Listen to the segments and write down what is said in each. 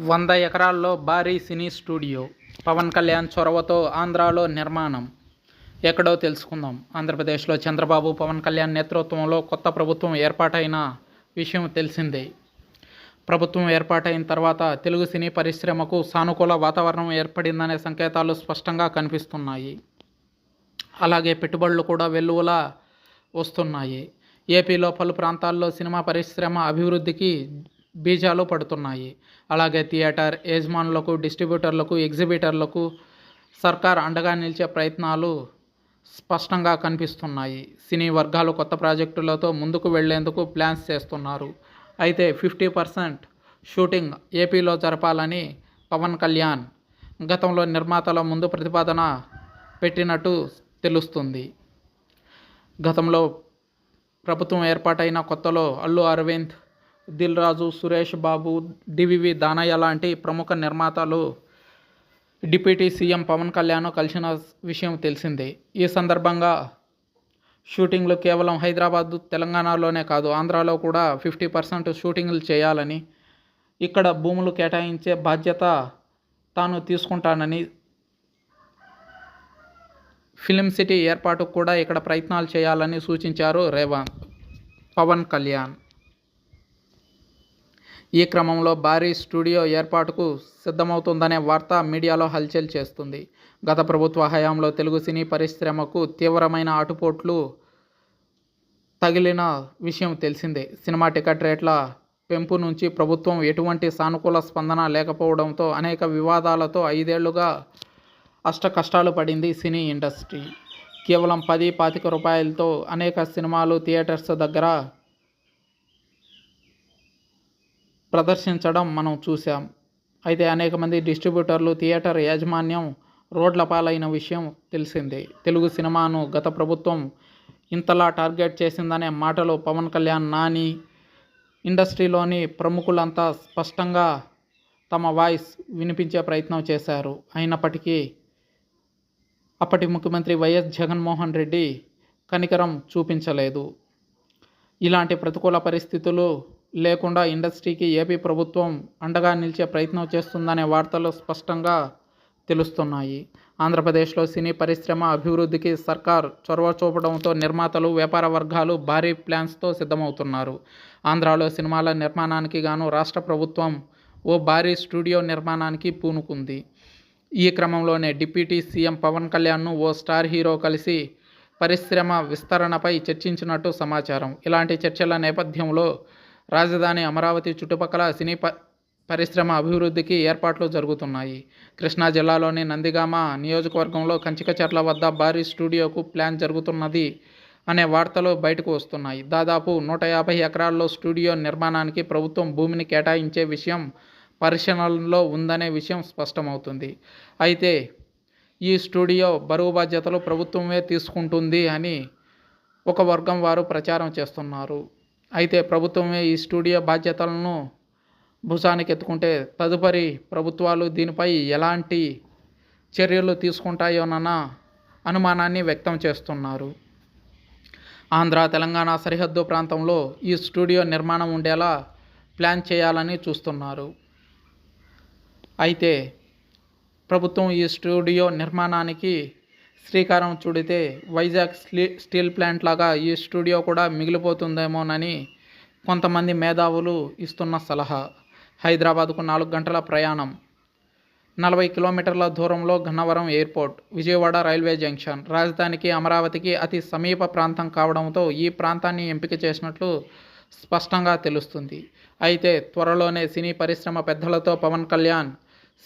వంద ఎకరాల్లో భారీ సినీ స్టూడియో పవన్ కళ్యాణ్ చొరవతో ఆంధ్రాలో నిర్మాణం. ఎక్కడో తెలుసుకుందాం. ఆంధ్రప్రదేశ్లో చంద్రబాబు పవన్ కళ్యాణ్ నేతృత్వంలో కొత్త ప్రభుత్వం ఏర్పాటైన విషయం తెలిసిందే. ప్రభుత్వం ఏర్పాటైన తర్వాత తెలుగు సినీ పరిశ్రమకు సానుకూల వాతావరణం ఏర్పడిందనే సంకేతాలు స్పష్టంగా కనిపిస్తున్నాయి. అలాగే పెట్టుబడులు కూడా వెల్లువలా వస్తున్నాయి. ఏపీలో పలు ప్రాంతాల్లో సినిమా పరిశ్రమ అభివృద్ధికి బీజాలు పడుతున్నాయి. అలాగే థియేటర్ యజమానులకు డిస్ట్రిబ్యూటర్లకు ఎగ్జిబిటర్లకు సర్కార్ అండగా నిలిచే ప్రయత్నాలు స్పష్టంగా కనిపిస్తున్నాయి. సినీ వర్గాలు కొత్త ప్రాజెక్టులతో ముందుకు వెళ్ళేందుకు ప్లాన్స్ చేస్తున్నారు. అయితే ఫిఫ్టీ పర్సెంట్ షూటింగ్ ఏపీలో జరపాలని పవన్ కళ్యాణ్ గతంలో నిర్మాతల ముందు ప్రతిపాదన పెట్టినట్టు తెలుస్తుంది. గతంలో ప్రభుత్వం ఏర్పాటైన కొత్తలో అల్లు అరవింద్ దిల్ రాజు సురేష్ బాబు డివివి దానయ్య లాంటి ప్రముఖ నిర్మాతలు డిప్యూటీ సీఎం పవన్ కళ్యాణ్ కలిసిన విషయం తెలిసిందే. ఈ సందర్భంగా షూటింగ్లు కేవలం హైదరాబాద్ తెలంగాణలోనే కాదు ఆంధ్రాలో కూడా ఫిఫ్టీ పర్సెంట్ షూటింగ్లు చేయాలని ఇక్కడ భూములు కేటాయించే బాధ్యత తాను తీసుకుంటానని ఫిలిం సిటీ ఏర్పాటుకు కూడా ఇక్కడ ప్రయత్నాలు చేయాలని సూచించారు రేవంత్ పవన్ కళ్యాణ్. ఈ క్రమంలో భారీ స్టూడియో ఏర్పాటుకు సిద్ధమవుతుందనే వార్త మీడియాలో హల్చల్ చేస్తుంది. గత ప్రభుత్వ హయాంలో తెలుగు సినీ పరిశ్రమకు తీవ్రమైన ఆటుపోట్లు తగిలిన విషయం తెలిసిందే. సినిమా టికెట్ రేట్ల పెంపు నుంచి ప్రభుత్వం ఎటువంటి సానుకూల స్పందన లేకపోవడంతో అనేక వివాదాలతో ఐదేళ్ళుగా అష్ట కష్టాలు పడింది సినీ ఇండస్ట్రీ. కేవలం పది పాతిక రూపాయలతో అనేక సినిమాలు థియేటర్స్ దగ్గర ప్రదర్శించడం మనం చూసాం అయితే అనేక మంది డిస్ట్రిబ్యూటర్లు థియేటర్ యాజమాన్యం రోడ్ల పాలైన విషయం తెలిసిందే. తెలుగు సినిమాను గత ప్రభుత్వం ఇంతలా టార్గెట్ చేసిందనే మాటలు పవన్ కళ్యాణ్ నాని ఇండస్ట్రీలోని ప్రముఖులంతా స్పష్టంగా తమ వాయిస్ వినిపించే ప్రయత్నం చేశారు. అయినప్పటికీ అప్పటి ముఖ్యమంత్రి వైఎస్ జగన్మోహన్ రెడ్డి కనికరం చూపించలేదు. ఇలాంటి ప్రతికూల పరిస్థితులు లేకుండా ఇండస్ట్రీకి ఏపీ ప్రభుత్వం అండగా నిలిచే ప్రయత్నం చేస్తుందనే వార్తలు స్పష్టంగా తెలుస్తున్నాయి. ఆంధ్రప్రదేశ్లో సినీ పరిశ్రమ అభివృద్ధికి సర్కార్ చొరవ చూపడంతో నిర్మాతలు వ్యాపార వర్గాలు భారీ ప్లాన్స్తో సిద్ధమవుతున్నారు. ఆంధ్రాలో సినిమాల నిర్మాణానికి గాను రాష్ట్ర ప్రభుత్వం ఓ భారీ స్టూడియో నిర్మాణానికి పూనుకుంది. ఈ క్రమంలోనే డిప్యూటీ సీఎం పవన్ కళ్యాణ్ను ఓ స్టార్ హీరో కలిసి పరిశ్రమ విస్తరణపై చర్చించినట్టు సమాచారం. ఇలాంటి చర్చల నేపథ్యంలో రాజధాని అమరావతి చుట్టుపక్కల సినీ ప పరిశ్రమ అభివృద్ధికి ఏర్పాట్లు జరుగుతున్నాయి. కృష్ణా జిల్లాలోని నందిగామ నియోజకవర్గంలో కంచికచర్ల వద్ద భారీ స్టూడియోకు ప్లాన్ జరుగుతున్నది అనే వార్తలు బయటకు వస్తున్నాయి. దాదాపు నూట యాభై ఎకరాల్లో స్టూడియో నిర్మాణానికి ప్రభుత్వం భూమిని కేటాయించే విషయం పరిశీలనలో ఉందనే విషయం స్పష్టమవుతుంది. అయితే ఈ స్టూడియో బరువు బాధ్యతలు ప్రభుత్వమే తీసుకుంటుంది అని ఒక వర్గం వారు ప్రచారం చేస్తున్నారు. అయితే ప్రభుత్వమే ఈ స్టూడియో బాధ్యతలను భుజానికి ఎత్తుకుంటే తదుపరి ప్రభుత్వాలు దీనిపై ఎలాంటి చర్యలు తీసుకుంటాయోనన్న అనుమానాన్ని వ్యక్తం చేస్తున్నారు. ఆంధ్ర తెలంగాణ సరిహద్దు ప్రాంతంలో ఈ స్టూడియో నిర్మాణం ఉండేలా ప్లాన్ చేయాలని చూస్తున్నారు. అయితే ప్రభుత్వం ఈ స్టూడియో నిర్మాణానికి శ్రీకారం చుడితే వైజాగ్ స్టీల్ ప్లాంట్ లాగా ఈ స్టూడియో కూడా మిగిలిపోతుందేమోనని కొంతమంది మేధావులు ఇస్తున్న సలహా. హైదరాబాద్కు నాలుగు గంటల ప్రయాణం. నలభై కిలోమీటర్ల దూరంలో Gannavaram airport Vijayawada railway junction. రాజధానికి అమరావతికి అతి సమీప ప్రాంతం కావడంతో ఈ ప్రాంతాన్ని ఎంపిక చేసినట్లు స్పష్టంగా తెలుస్తుంది. అయితే త్వరలోనే సినీ పరిశ్రమ పెద్దలతో పవన్ కళ్యాణ్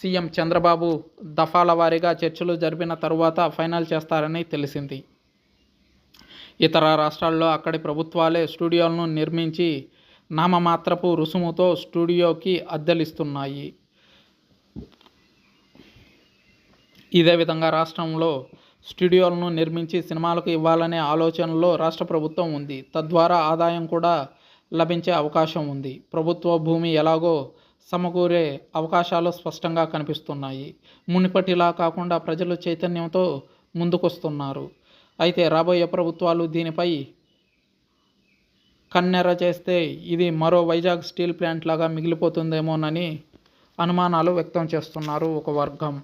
సీఎం చంద్రబాబు దఫాల వారీగా చర్చలు జరిపిన తరువాత ఫైనల్ చేస్తారని తెలిసింది. ఇతర రాష్ట్రాల్లో అక్కడి ప్రభుత్వాలే స్టూడియోలను నిర్మించి నామమాత్రపు రుసుముతో స్టూడియోకి అద్దెలిస్తున్నాయి. ఇదే విధంగా రాష్ట్రంలో స్టూడియోలను నిర్మించి సినిమాలకు ఇవ్వాలనే ఆలోచనలో రాష్ట్ర ప్రభుత్వం ఉంది. తద్వారా ఆదాయం కూడా లభించే అవకాశం ఉంది. ప్రభుత్వ భూమి ఎలాగో సమకూరే అవకాశాలు స్పష్టంగా కనిపిస్తున్నాయి. మునిపటిలా కాకుండా ప్రజలు చైతన్యంతో ముందుకొస్తున్నారు. అయితే రాబోయే ప్రభుత్వాలు దీనిపై కన్నెర చేస్తే ఇది మరో వైజాగ్ స్టీల్ ప్లాంట్ లాగా మిగిలిపోతుందేమోనని అనుమానాలు వ్యక్తం చేస్తున్నారు ఒక వర్గం.